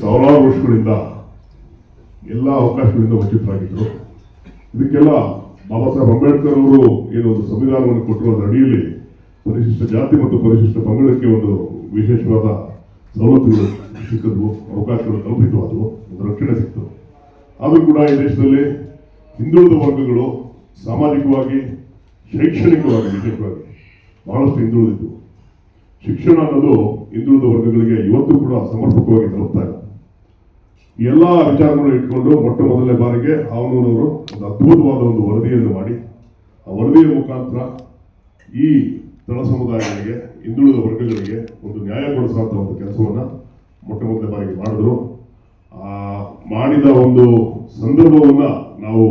ಸಾವಿರಾರು ವರ್ಷಗಳಿಂದ ಎಲ್ಲ ಅವಕಾಶಗಳಿಂದ ವಂಚಿತರಾಗಿದ್ದರು ಇದಕ್ಕೆಲ್ಲ ಬಾಬಾ ಸಾಹೇಬ್ ಅಂಬೇಡ್ಕರ್ ಅವರು ಏನು ಒಂದು ಸಂವಿಧಾನವನ್ನು ಕೊಟ್ಟರು ಅದರ ಅಡಿಯಲ್ಲಿ ಪರಿಶಿಷ್ಟ ಜಾತಿ ಮತ್ತು ಪರಿಶಿಷ್ಟ ಪಂಗಡಕ್ಕೆ ಒಂದು ವಿಶೇಷವಾದ ಸವಲತ್ತುಗಳು ಸಿಕ್ಕದ್ವು, ಅವಕಾಶಗಳು ಕಲ್ಪಿತವಾದವು, ಒಂದು ರಕ್ಷಣೆ ಸಿಕ್ತು. ಆದರೂ ಕೂಡ ಈ ದೇಶದಲ್ಲಿ ಹಿಂದುಳಿದ ವರ್ಗಗಳು ಸಾಮಾಜಿಕವಾಗಿ, ಶೈಕ್ಷಣಿಕವಾಗಿ ವಿಶೇಷವಾಗಿ ಬಹಳಷ್ಟು ಹಿಂದುಳಿದಿದ್ದವು ಶಿಕ್ಷಣ ಅನ್ನೋದು ಹಿಂದುಳಿದ ವರ್ಗಗಳಿಗೆ ಇವತ್ತು ಕೂಡ ಸಮರ್ಪಕವಾಗಿ ತಲುಪ್ತಾ ಇಲ್ಲ ಎಲ್ಲ ವಿಚಾರಗಳನ್ನು ಇಟ್ಕೊಂಡು ಮೊಟ್ಟ ಮೊದಲನೇ ಬಾರಿಗೆ ಹಾವನೂರವರು ಒಂದು ಅದ್ಭುತವಾದ ಒಂದು ವರದಿಯನ್ನು ಮಾಡಿ, ಆ ವರದಿಯ ಮುಖಾಂತರ ಈ ತಳ ಸಮುದಾಯಗಳಿಗೆ, ಹಿಂದುಳಿದ ವರ್ಗಗಳಿಗೆ ಒಂದು ನ್ಯಾಯ ಕೊಡಿಸುವಂಥ ಒಂದು ಕೆಲಸವನ್ನ ಮೊಟ್ಟ ಮೊದಲನೇ ಬಾರಿಗೆ ಮಾಡಿದ್ರು. ಆ ಮಾಡಿದ ಒಂದು ಸಂದರ್ಭವನ್ನ ನಾವು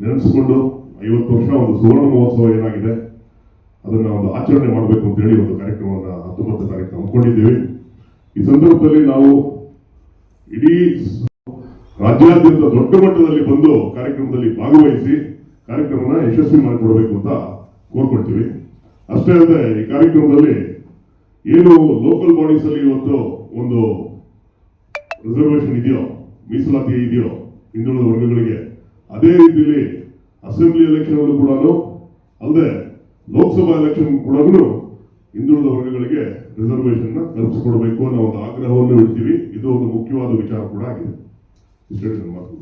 ನೆನೆಸ್ಕೊಂಡು ಐವತ್ತು ವರ್ಷ ಒಂದು ಸುವರ್ಣ ಮಹೋತ್ಸವ ಏನಾಗಿದೆ, ಅದನ್ನ ಒಂದು ಆಚರಣೆ ಮಾಡಬೇಕು ಅಂತ ಹೇಳಿ ಒಂದು ಕಾರ್ಯಕ್ರಮವನ್ನು ಹತ್ತೊಂಬತ್ತು ತಾರೀಕು ಹಮ್ಮಿಕೊಂಡಿದ್ದೀವಿ. ಈ ಸಂದರ್ಭದಲ್ಲಿ ನಾವು ರಾಜ್ಯಾದ್ಯಂತ ದೊಡ್ಡ ಮಟ್ಟದಲ್ಲಿ ಬಂದು ಕಾರ್ಯಕ್ರಮದಲ್ಲಿ ಭಾಗವಹಿಸಿ ಕಾರ್ಯಕ್ರಮನ ಯಶಸ್ವಿ ಮಾಡಿಕೊಡ್ಬೇಕು ಅಂತ ಕೋರ್ಕೊಳ್ತೀವಿ ಅಷ್ಟೇ ಅಲ್ಲದೆ ಈ ಕಾರ್ಯಕ್ರಮದಲ್ಲಿ ಏನು ಲೋಕಲ್ ಬಾಡೀಸ್ ಅಲ್ಲಿ ಇವತ್ತು ಒಂದು ರಿಸರ್ವೇಶನ್ ಇದೆಯೋ, ಮೀಸಲಾತಿ ಇದೆಯೋ ಹಿಂದುಳಿದ ವರ್ಗಗಳಿಗೆ, ಅದೇ ರೀತಿಯಲ್ಲಿ ಅಸೆಂಬ್ಲಿ ಎಲೆಕ್ಷನ್ ಕೂಡ ಅಲ್ಲದೆ ಲೋಕಸಭಾ ಎಲೆಕ್ಷನ್ ಕೂಡ ಹಿಂದುಳಿದ ವರ್ಗಗಳಿಗೆ ರಿಸರ್ವೇಶನ್ನ ಕಲ್ಪಿಸಿಕೊಡಬೇಕು ಅನ್ನೋ ಒಂದು ಆಗ್ರಹವನ್ನು ಇಡ್ತೀವಿ ಇದು ಒಂದು ಮುಖ್ಯವಾದ ವಿಚಾರ ಕೂಡ ಆಗಿದೆ. ಮಾತು